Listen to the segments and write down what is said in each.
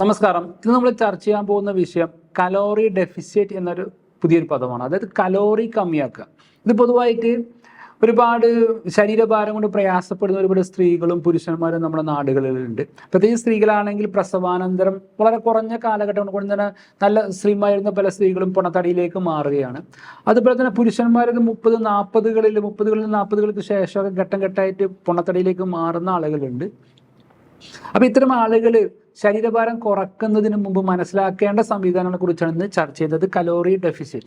നമസ്കാരം. ഇന്ന് നമ്മൾ ചർച്ച ചെയ്യാൻ പോകുന്ന വിഷയം കലോറി ഡെഫിസിറ്റ് എന്നൊരു പുതിയൊരു പദമാണ്. അതായത് കലോറി കമ്മിയാക്കുക. ഇത് പൊതുവായിട്ട് ഒരുപാട് ശരീരഭാരം കൊണ്ട് പ്രയാസപ്പെടുന്ന ഒരുപാട് സ്ത്രീകളും പുരുഷന്മാരും നമ്മുടെ നാടുകളിലുണ്ട്. പ്രത്യേകിച്ച് സ്ത്രീകളാണെങ്കിൽ പ്രസവാനന്തരം വളരെ കുറഞ്ഞ കാലഘട്ടം കൊണ്ട് തന്നെ നല്ല സ്ത്രീമായിരുന്ന പല സ്ത്രീകളും പുണത്തടിയിലേക്ക് മാറുകയാണ്. അതുപോലെ തന്നെ പുരുഷന്മാരത് മുപ്പത് നാൽപ്പതുകളിൽ മുപ്പതുകളിൽ നാൽപ്പതുകൾക്ക് ശേഷമൊക്കെ ഘട്ടം ഘട്ടമായിട്ട് പുണത്തടിയിലേക്ക് മാറുന്ന ആളുകളുണ്ട്. അപ്പൊ ഇത്തരം ആളുകൾ ശരീരഭാരം കുറക്കുന്നതിന് മുമ്പ് മനസ്സിലാക്കേണ്ട സംവിധാനങ്ങളെ കുറിച്ചാണ് ഇന്ന് ചർച്ച ചെയ്തത് കലോറി ഡെഫിസിറ്റ്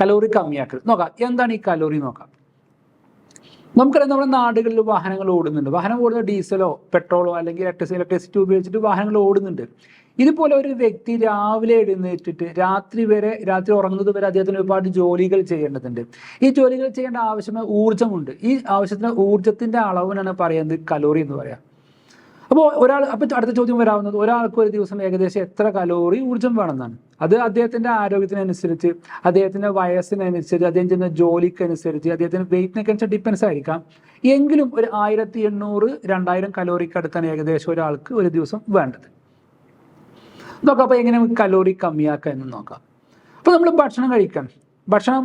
കലോറി കമ്മിയാക്കൽ. നോക്കാം എന്താണ് ഈ കലോറി നോക്കാം? നമുക്കറിയാം നമ്മുടെ നാടുകളിൽ വാഹനങ്ങൾ ഓടുന്നുണ്ട്. വാഹനം ഓടുന്ന ഡീസലോ പെട്രോളോ അല്ലെങ്കിൽ ഇലക്ട്രിസിറ്റി ഇലക്ട്രിസിറ്റി ഉപയോഗിച്ചിട്ട് വാഹനങ്ങൾ ഓടുന്നുണ്ട്. ഇതുപോലെ ഒരു വ്യക്തി രാവിലെ എഴുന്നേറ്റിട്ട് രാത്രി വരെ രാത്രി ഉറങ്ങുന്നത് വരെ അദ്ദേഹത്തിന് ഒരുപാട് ജോലികൾ ചെയ്യേണ്ടതുണ്ട്. ഈ ജോലികൾ ചെയ്യേണ്ട ആവശ്യമായ ഊർജമുണ്ട്. ഈ ആവശ്യത്തിന് ഊർജത്തിന്റെ അളവിനാണ് പറയുന്നത് കലോറി എന്ന് പറയാം. അപ്പോൾ ഒരാൾ അപ്പം അടുത്ത ചോദ്യം വരാവുന്നത് ഒരാൾക്ക് ഒരു ദിവസം ഏകദേശം എത്ര കലോറി ഊർജം വേണമെന്നാണ്. അത് അദ്ദേഹത്തിന്റെ ആരോഗ്യത്തിനനുസരിച്ച് അദ്ദേഹത്തിന്റെ വയസ്സിനനുസരിച്ച് അദ്ദേഹം ചെയ്യുന്ന ജോലിക്കനുസരിച്ച് അദ്ദേഹത്തിന്റെ വെയിറ്റിനൊക്കെ അനുസരിച്ച് ഡിപ്പെൻസ് ആയിരിക്കാം. എങ്കിലും ഒരു ആയിരത്തി എണ്ണൂറ് രണ്ടായിരം കലോറിക്ക് അടുത്താണ് ഏകദേശം ഒരാൾക്ക് ഒരു ദിവസം വേണ്ടത്. നോക്കാം അപ്പോൾ എങ്ങനെ കലോറി കമ്മിയാക്കാം എന്ന് നോക്കാം. അപ്പോൾ നമ്മൾ ഭക്ഷണം കഴിക്കാൻ ഭക്ഷണം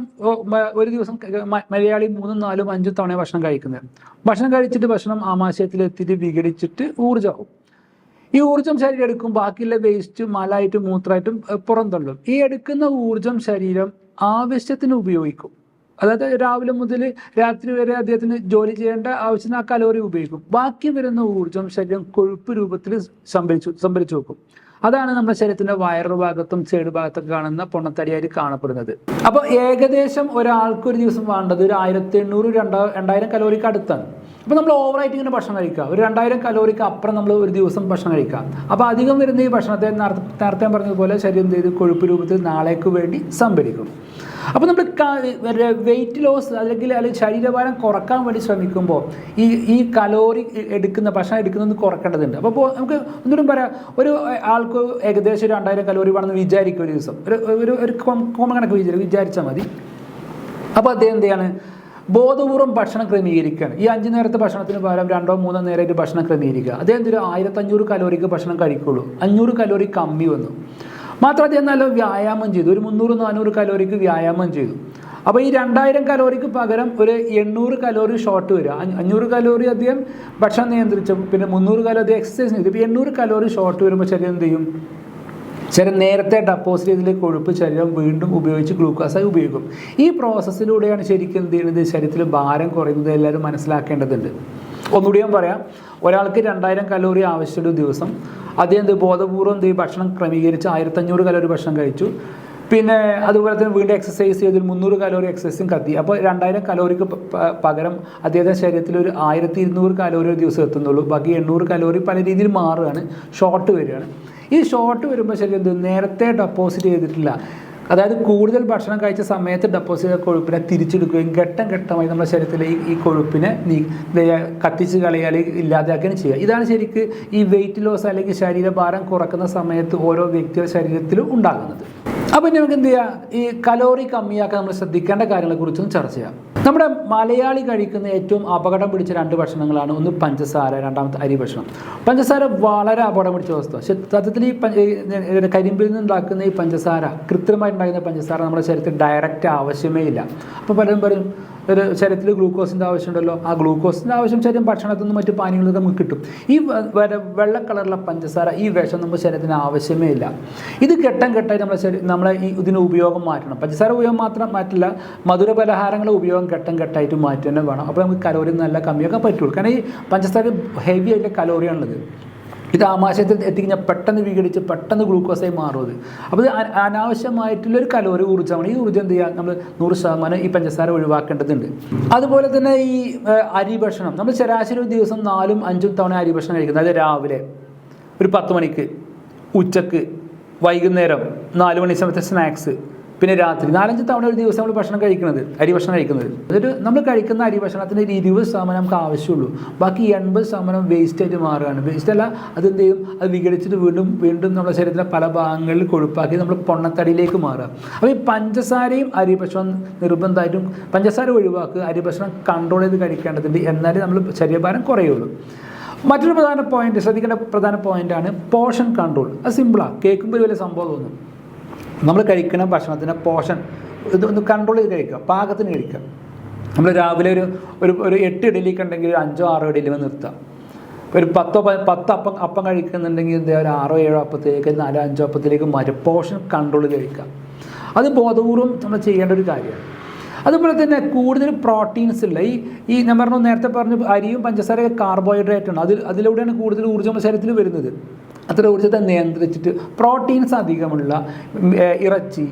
ഒരു ദിവസം മലയാളി മൂന്നും നാലും അഞ്ചും തവണ ഭക്ഷണം കഴിക്കുന്നത്. ഭക്ഷണം കഴിച്ചിട്ട് ഭക്ഷണം ആമാശയത്തിൽ എത്തിയിട്ട് വിഘടിച്ചിട്ട് ഊർജമാവും. ഈ ഊർജം ശരീരം എടുക്കും ബാക്കിയുള്ള വേസ്റ്റ് മലായിട്ടും മൂത്രമായിട്ടും പുറന്തള്ളും ഈ എടുക്കുന്ന ഊർജം ശരീരം ആവശ്യത്തിന് ഉപയോഗിക്കും. അതായത് രാവിലെ മുതൽ രാത്രി വരെ അദ്ദേഹത്തിന് ജോലി ചെയ്യേണ്ട ആവശ്യത്തിന് ആ കലോറി ഉപയോഗിക്കും. ബാക്കി വരുന്ന ഊർജം ശരീരം കൊഴുപ്പ് രൂപത്തിൽ സംഭരിച്ചു സംഭരിച്ചു വെക്കും. അതാണ് നമ്മുടെ ശരീരത്തിന്റെ വയറു ഭാഗത്തും സൈഡ് ഭാഗത്തൊക്കെ കാണുന്ന പൊണ്ണത്തടിയായിട്ട് കാണപ്പെടുന്നത്. അപ്പോൾ ഏകദേശം ഒരാൾക്ക് ഒരു ദിവസം വേണ്ടത് ഒരു ആയിരത്തി എണ്ണൂറ് രണ്ടാ രണ്ടായിരം കലോറിക്ക് അടുത്താണ്. അപ്പോൾ നമ്മൾ ഓവറായിട്ട് ഇങ്ങനെ ഭക്ഷണം കഴിക്കുക. ഒരു രണ്ടായിരം കലോറിക്ക് അപ്പുറം നമ്മൾ ഒരു ദിവസം ഭക്ഷണം കഴിക്കുക. അപ്പോൾ അധികം വരുന്ന ഈ ഭക്ഷണത്തെ നേരത്തെ പറഞ്ഞതുപോലെ ശരീരം ചെയ്ത്? കൊഴുപ്പ് രൂപത്തിൽ നാളേക്ക് വേണ്ടി സംഭരിക്കും. അപ്പോൾ നമ്മൾ വെയിറ്റ് ലോസ് അല്ലെങ്കിൽ അല്ലെങ്കിൽ ശരീരഭാരം കുറയ്ക്കാൻ വേണ്ടി ശ്രമിക്കുമ്പോൾ ഈ ഈ കലോറി എടുക്കുന്ന ഭക്ഷണം എടുക്കുന്നത് കുറക്കേണ്ടതുണ്ട്. അപ്പോൾ നമുക്ക് ഒന്നുകൂടി പറയാം. ഒരു ആൾക്ക് ഏകദേശം രണ്ടായിരം കലോറി വേണമെന്ന് വിചാരിക്കും ഒരു ദിവസം. ഒരു ഒരു ഒരു കോമൺ കണക്ക് വിചാരിക്കും വിചാരിച്ചാൽ മതി. അപ്പോൾ അദ്ദേഹം എന്താണ് ചെയ്യാണ്? ബോധപൂർവം ഭക്ഷണം ക്രമീകരിക്കുകയാണ്. ഈ അഞ്ച് നേരത്തെ ഭക്ഷണത്തിന് പകരം രണ്ടോ മൂന്നോ നേരമായിട്ട് ഭക്ഷണം ക്രമീകരിക്കുക. അദ്ദേഹം ഒരു ആയിരത്തഞ്ഞൂറ് കലോറിക്ക് ഭക്ഷണം കഴിക്കുള്ളൂ. അഞ്ഞൂറ് കലോറി കമ്മി വന്നു. മാത്രം അദ്ദേഹം നല്ല വ്യായാമം ചെയ്തു. ഒരു മുന്നൂറ് നാനൂറ് കലോറിക്ക് വ്യായാമം ചെയ്തു. അപ്പോൾ ഈ രണ്ടായിരം കലോറിക്ക് പകരം ഒരു എണ്ണൂറ് കലോറി ഷോർട്ട് വരിക. അഞ്ഞ- അഞ്ഞൂറ് കലോറി അദ്ദേഹം ഭക്ഷണം നിയന്ത്രിച്ചു പിന്നെ മുന്നൂറ് കലോറി അദ്ദേഹം എക്സസൈസ് ചെയ്തു ഇപ്പോൾ എണ്ണൂറ് കലോറി ഷോർട്ട് വരുമ്പോൾ ശരീരം എന്ത് ചെയ്യും? ശരീരം നേരത്തെ ഡെപ്പോസിറ്റ് ചെയ്തിലെ കൊഴുപ്പ് ശരീരം വീണ്ടും ഉപയോഗിച്ച് ഗ്ലൂക്കോസായി ഉപയോഗിക്കും. ഈ പ്രോസസ്സിലൂടെയാണ് ശരിക്കും എന്ത് ചെയ്യുന്നത്? ശരീരത്തിൽ ഭാരം കുറയുന്നത് എല്ലാവരും മനസ്സിലാക്കേണ്ടതുണ്ട്. ഒന്നുകൂടി ഞാൻ പറയാം. ഒരാൾക്ക് രണ്ടായിരം കലോറി ആവശ്യമുള്ള ദിവസം അദ്ദേഹം എന്ത് ബോധപൂർവം എന്ത്? ഭക്ഷണം ക്രമീകരിച്ച് ആയിരത്തഞ്ഞൂറ് കലോറി ഭക്ഷണം കഴിച്ചു. പിന്നെ അതുപോലെ തന്നെ വീണ്ടും എക്സസൈസ് ചെയ്ത്. ഒരു മുന്നൂറ് കലോറി എക്സസൈസും കത്തി. അപ്പോൾ രണ്ടായിരം കലോറിക്ക് പകരം അദ്ദേഹത്തിന്റെ ശരീരത്തിൽ ഒരു ആയിരത്തി ഇരുന്നൂറ് കലോറി ഒരു ദിവസം എത്തുന്നുള്ളൂ. ബാക്കി എണ്ണൂറ് കലോറി പല രീതിയിൽ മാറുകയാണ്. ഷോർട്ട് വരികയാണ്. ഈ ഷോർട്ട് വരുമ്പോൾ ശരി എന്ത് നേരത്തെ ഡെപ്പോസിറ്റ് ചെയ്തിട്ടില്ല. അതായത് കൂടുതൽ ഭക്ഷണം കഴിച്ച സമയത്ത് ഡെപ്പോസിറ്റ് ചെയ്ത കൊഴുപ്പിനെ തിരിച്ചെടുക്കുകയും ഘട്ടം ഘട്ടമായി നമ്മുടെ ശരീരത്തിലെ ഈ കൊഴുപ്പിനെ നീ കത്തിച്ച് കളയുക അല്ലെങ്കിൽ ചെയ്യുക. ഇതാണ് ശരിക്ക് ഈ വെയിറ്റ് ലോസ് അല്ലെങ്കിൽ ശരീരഭാരം കുറക്കുന്ന സമയത്ത് ഓരോ വ്യക്തിയുടെ ശരീരത്തിലും ഉണ്ടാകുന്നത്. അപ്പോൾ നമുക്ക് എന്ത് ചെയ്യാം? ഈ കലോറി കമ്മിയാക്കാൻ നമ്മൾ ശ്രദ്ധിക്കേണ്ട കാര്യങ്ങളെക്കുറിച്ചൊന്ന് ചർച്ച ചെയ്യാം. നമ്മുടെ മലയാളി കഴിക്കുന്ന ഏറ്റവും അപകടം പിടിച്ച രണ്ട് ഭക്ഷണങ്ങളാണ് ഒന്ന് പഞ്ചസാര രണ്ടാമത്തെ അരി ഭക്ഷണം. പഞ്ചസാര വളരെ അപകടം പിടിച്ച വസ്തു സത്യത്തിൽ ഈ കരിമ്പിൽ നിന്ന് ഉണ്ടാക്കുന്ന ഈ പഞ്ചസാര കൃത്രിമമായി ഉണ്ടാക്കുന്ന പഞ്ചസാര നമ്മുടെ ശരീരത്തിൽ ഡയറക്റ്റ് ആവശ്യമേ ഇല്ല. അപ്പോൾ പലരും പറയും ഒരു ശരീരത്തിൽ ഗ്ലൂക്കോസിന്റെ ആവശ്യമുണ്ടല്ലോ ആ ഗ്ലൂക്കോസിന്റെ ആവശ്യം ശരീരം ഭക്ഷണത്തിൽ നിന്നും മറ്റു പാനീയങ്ങളൊക്കെ നമുക്ക് കിട്ടും. ഈ വെള്ള കളറുള്ള പഞ്ചസാര ഈ വിഷം നമ്മുടെ ശരീരത്തിന് ആവശ്യമേ ഇല്ല. ഇത് ഘട്ടം ഘട്ടമായി നമ്മുടെ ശരീരം നമ്മളെ ഈ ഇതിന് ഉപയോഗം മാറ്റണം. പഞ്ചസാര ഉപയോഗം മാത്രം മാറ്റില്ല മധുര പലഹാരങ്ങളുടെ ഉപയോഗം ഘട്ടം ഘട്ടമായിട്ട് മാറ്റി തന്നെ വേണം. അപ്പോൾ നമുക്ക് കലോറി നല്ല കമ്മിയൊക്കെ പറ്റുള്ളൂ. കാരണം ഈ പഞ്ചസാര ഹെവി ആയിട്ടുള്ള കലോറിയാണുള്ളത്. ഇത് ആമാശയത്തിൽ എത്തിക്കഴിഞ്ഞാൽ പെട്ടെന്ന് വിഘടിച്ച് പെട്ടെന്ന് ഗ്ലൂക്കോസായി മാറുന്നത് അപ്പോൾ ഇത് അനാവശ്യമായിട്ടുള്ളൊരു കലോറി ഊർജമാണ്. ഈ ഊർജം എന്ത് ചെയ്യുക? നമ്മൾ നൂറ് ശതമാനം ഈ പഞ്ചസാര ഒഴിവാക്കേണ്ടതുണ്ട്. അതുപോലെ തന്നെ ഈ അരി ഭക്ഷണം നമ്മൾ ശരാശരി ഒരു ദിവസം നാലും അഞ്ചും തവണ അരി ഭക്ഷണം കഴിക്കുന്നത്. അതായത് രാവിലെ ഒരു പത്ത് മണിക്ക് ഉച്ചയ്ക്ക് വൈകുന്നേരം നാല് മണി സമയത്തെ സ്നാക്സ്. പിന്നെ രാത്രി നാലഞ്ച് തവണ ഒരു ദിവസം നമ്മൾ ഭക്ഷണം കഴിക്കുന്നത് അരി ഭക്ഷണം കഴിക്കുന്നത്. അതൊരു നമ്മൾ കഴിക്കുന്ന അരി ഭക്ഷണത്തിന് ഒരു ഇരുപത് ശതമാനം നമുക്ക് ആവശ്യമുള്ളൂ. ബാക്കി എൺപത് ശതമാനം വേസ്റ്റായിട്ട് മാറുകയാണ്. വേസ്റ്റ് അല്ല അതെന്ത് ചെയ്യും? അത് വിഘടിച്ചിട്ട് വീണ്ടും വീണ്ടും നമ്മുടെ ശരീരത്തിലെ പല ഭാഗങ്ങളിൽ കൊഴുപ്പാക്കി നമ്മൾ പൊണ്ണത്തടിയിലേക്ക് മാറുക. അപ്പോൾ ഈ പഞ്ചസാരയും അരി ഭക്ഷണം നിർബന്ധമായിട്ടും പഞ്ചസാര ഒഴിവാക്കുക അരി ഭക്ഷണം കൺട്രോൾ ചെയ്ത് കഴിക്കേണ്ടതുണ്ട് എന്നാലേ നമ്മൾ ശരീരഭാരം കുറയുള്ളൂ. മറ്റൊരു പ്രധാന പോയിന്റ് ശ്രദ്ധിക്കേണ്ട പ്രധാന പോയിന്റാണ് പോഷൻ കൺട്രോൾ അത് സിമ്പിളാണ് കേൾക്കുമ്പോൾ വലിയ സംഭവം തോന്നും. നമ്മൾ കഴിക്കുന്ന ഭക്ഷണത്തിന്റെ പോഷൻ ഇത് ഒന്ന് കൺട്രോൾ ചെയ്ത് കഴിക്കുക പാകത്തിന് കഴിക്കുക. നമ്മൾ രാവിലെ ഒരു ഒരു ഒരു എട്ട് ഇഡലിക്ക് ഉണ്ടെങ്കിൽ ഒരു അഞ്ചോ ആറോ ഇഡലി നിർത്താം ഒരു പത്തോ പത്ത് അപ്പം അപ്പം കഴിക്കുന്നുണ്ടെങ്കിൽ എന്താ ഒരു ആറോ ഏഴോ അപ്പത്തിലേക്ക് നാലോ അഞ്ചോ അപ്പത്തിലേക്ക് മാറ്റും. പോഷൻ കൺട്രോൾ കഴിക്കുക. അത് ബോധപൂർവം നമ്മൾ ചെയ്യേണ്ട ഒരു കാര്യമാണ്. അതുപോലെ തന്നെ കൂടുതൽ പ്രോട്ടീൻസ് ഉള്ള ഈ ഈ ഞാൻ പറഞ്ഞു നേരത്തെ പറഞ്ഞു അരിയും പഞ്ചസാരയും കാർബോഹൈഡ്രേറ്റ് ആണ്. അതിൽ അതിലൂടെയാണ് കൂടുതൽ ഊർജം ശരീരത്തിൽ വരുന്നത്. അത്ര ഊർജത്തെ നിയന്ത്രിച്ചിട്ട് പ്രോട്ടീൻസ് അധികമുള്ള ഇറച്ചി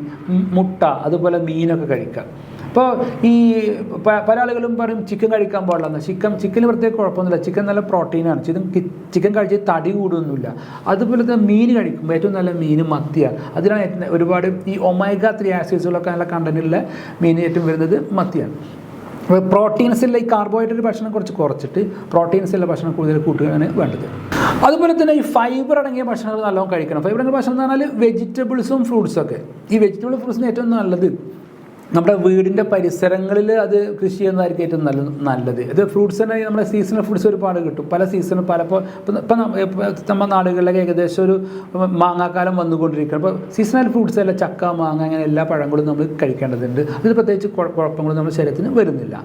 മുട്ട അതുപോലെ മീനൊക്കെ കഴിക്കുക അപ്പോൾ ഈ പല ആളുകളും പറയും ചിക്കൻ കഴിക്കാൻ പാടില്ലെന്ന്. ചിക്കൻ ചിക്കന് പ്രത്യേക കുഴപ്പമൊന്നുമില്ല. ചിക്കൻ നല്ല പ്രോട്ടീനാണ്. ചിക്കൻ ചിക്കൻ കഴിച്ച് തടി കൂടുമൊന്നുമില്ല അതുപോലെ തന്നെ മീൻ കഴിക്കുമ്പോൾ ഏറ്റവും നല്ല മീൻ മത്തിയാണ് അതിനാണ് ഒരുപാട് ഈ ഒമൈഗ ത്രീ ആസിഡ്സുകളൊക്കെ നല്ല കണ്ടന്റുള്ള മീൻ ഏറ്റവും വരുന്നത് മത്തിയാണ്. പ്രോട്ടീൻസ് ഉള്ള ഈ കാർബോഹൈഡ്രേറ്റ് ഭക്ഷണം കുറച്ച് കുറച്ചിട്ട് പ്രോട്ടീൻസ് ഉള്ള ഭക്ഷണം കൂടുതൽ കൂട്ടുകയാണ് വേണ്ടത്. അതുപോലെ തന്നെ ഈ ഫൈബർ അടങ്ങിയ ഭക്ഷണങ്ങൾ നല്ലോണം കഴിക്കണം. ഫൈബർ അടങ്ങിയ ഭക്ഷണം എന്ന് പറഞ്ഞാൽ വെജിറ്റബിൾസും ഫ്രൂട്ട്സും ഒക്കെ. ഈ വെജിറ്റബിൾ ഫ്രൂട്ട്സിന് ഏറ്റവും നല്ലത് നമ്മുടെ വീടിന്റെ പരിസരങ്ങളിൽ അത് കൃഷി ചെയ്യുന്നതായിരിക്കും ഏറ്റവും നല്ല നല്ലത്. ഇത് ഫ്രൂട്ട്സ് തന്നെ നമ്മുടെ സീസണൽ ഫ്രൂട്ട്സ് ഒരുപാട് കിട്ടും. പല സീസണും പലപ്പോൾ ഇപ്പം നമ്മുടെ നാടുകളിലൊക്കെ ഏകദേശം ഒരു മാങ്ങാക്കാലം വന്നുകൊണ്ടിരിക്കുകയാണ്. അപ്പോൾ സീസണൽ ഫ്രൂട്ട്സ് അല്ല ചക്ക മാങ്ങ അങ്ങനെ എല്ലാ പഴങ്ങളും നമ്മൾ കഴിക്കേണ്ടതുണ്ട്. അതിൽ പ്രത്യേകിച്ച് കുഴപ്പങ്ങളും നമ്മുടെ ശരീരത്തിന് വരുന്നില്ല.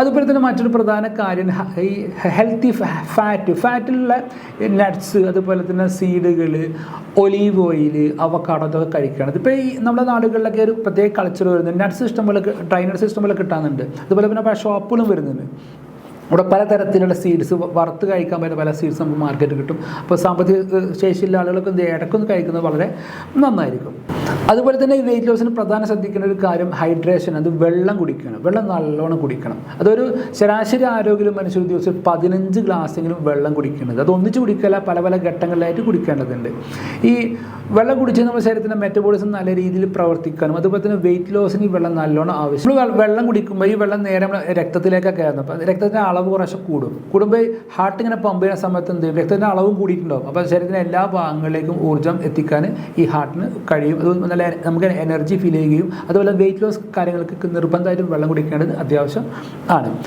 അതുപോലെ തന്നെ മറ്റൊരു പ്രധാന കാര്യം ഈ ഹെൽത്തി ഫാറ്റ് ഫാറ്റിലുള്ള നട്ട്സ് അതുപോലെ തന്നെ സീഡുകൾ ഒലീവ് ഓയിൽ അവക്കാടോ അതൊക്കെ കഴിക്കണം ഇതിപ്പോൾ ഈ നമ്മുടെ നാടുകളിലൊക്കെ ഒരു പ്രത്യേക കൾച്ചർ വരുന്നുണ്ട് നട്ട്സ് ഇഷ്ടംപോലെ ട്രൈനർ നട്ട്സ് ഇഷ്ടംപോലെ കിട്ടാനുണ്ട്. അതുപോലെ പിന്നെ പല ഷോപ്പുകളും വരുന്നുണ്ട്. ഇവിടെ പലതരത്തിലുള്ള സീഡ്സ് വറുത്ത് കഴിക്കാൻ പറ്റുന്ന പല സീഡ്സ് നമുക്ക് മാർക്കറ്റ് കിട്ടും. അപ്പോൾ സാമ്പത്തിക ശേഷിയുള്ള ആളുകൾക്ക് ഇടയ്ക്കൊന്ന് കഴിക്കുന്നത് വളരെ നന്നായിരിക്കും. അതുപോലെ തന്നെ ഈ വെയിറ്റ് ലോസിന് പ്രധാന ശ്രദ്ധിക്കേണ്ട ഒരു കാര്യം ഹൈഡ്രേഷൻ അത് വെള്ളം കുടിക്കണം. വെള്ളം നല്ലോണം കുടിക്കണം. അതൊരു ശരാശരി ആരോഗ്യം മനുഷ്യർ ദിവസം പതിനഞ്ച് ഗ്ലാസ്സെങ്കിലും വെള്ളം കുടിക്കേണ്ടത് അത് ഒന്നിച്ച് കുടിക്കല പല പല ഘട്ടങ്ങളിലായിട്ട് കുടിക്കേണ്ടതുണ്ട്. ഈ വെള്ളം കുടിച്ച് നമ്മുടെ ശരീരത്തിന്റെ മെറ്റബോളിസം നല്ല രീതിയിൽ പ്രവർത്തിക്കാനും അതുപോലെ തന്നെ വെയിറ്റ് ലോസിന് ഈ വെള്ളം നല്ലോണം ആവശ്യം. വെള്ളം കുടിക്കുമ്പോൾ ഈ വെള്ളം നേരെ രക്തത്തിലേക്കൊക്കെ ആയിരുന്നു അപ്പോൾ രക്തത്തിന്റെ അളവ് കുറച്ച് കൂടും. കൂടുമ്പോൾ ഹാർട്ട് ഇങ്ങനെ പമ്പ് ചെയ്യുന്ന സമയത്ത് എന്ത് രക്തത്തിന്റെ അളവും കൂടിയിട്ടുണ്ടാവും. അപ്പോൾ ശരീരത്തിന്റെ എല്ലാ ഭാഗങ്ങളിലേക്കും ഊർജം എത്തിക്കാൻ ഈ ഹാർട്ടിന് കഴിയും. നല്ല നമുക്ക് എനർജി ഫീൽ ചെയ്യുകയും അതുപോലെ വെയിറ്റ് ലോസ് കാര്യങ്ങൾക്ക് നിർബന്ധമായിട്ടും വെള്ളം കുടിക്കേണ്ടത് അത്യാവശ്യം ആണ്.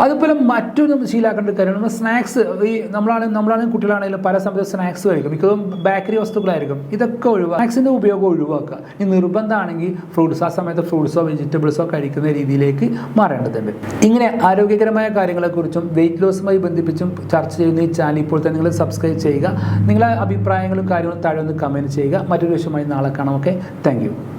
അതുപോലെ മറ്റൊരു നമ്മൾ ശീലാക്കേണ്ട കാര്യമാണ് സ്നാക്സ് ഈ നമ്മളാണ് നമ്മളാണെങ്കിൽ കുട്ടികളാണെങ്കിലും പല സമയത്ത് സ്നാക്സ് കഴിക്കും. മിക്കതും ബേക്കറി വസ്തുക്കളായിരിക്കും. ഇതൊക്കെ ഒഴിവാക്കുക സ്നാക്സിന്റെ ഉപയോഗം ഒഴിവാക്കുക. ഈ നിർബന്ധമാണെങ്കിൽ ഫ്രൂട്ട്സ് ആ സമയത്ത് ഫ്രൂട്ട്സോ വെജിറ്റബിൾസോ കഴിക്കുന്ന രീതിയിലേക്ക് മാറേണ്ടതുണ്ട്. ഇങ്ങനെ ആരോഗ്യകരമായ കാര്യങ്ങളെക്കുറിച്ചും വെയിറ്റ് ലോസുമായി ബന്ധിപ്പിച്ചും ചർച്ച ചെയ്യുന്ന ഈ ചാനൽ ഇപ്പോൾ തന്നെ നിങ്ങൾ സബ്സ്ക്രൈബ് ചെയ്യുക. നിങ്ങളുടെ അഭിപ്രായങ്ങളും കാര്യങ്ങളും താഴെ ഒന്ന് കമന്റ് ചെയ്യുക. മറ്റൊരു വിഷയമായി നാളെ കാണാം. Okay thank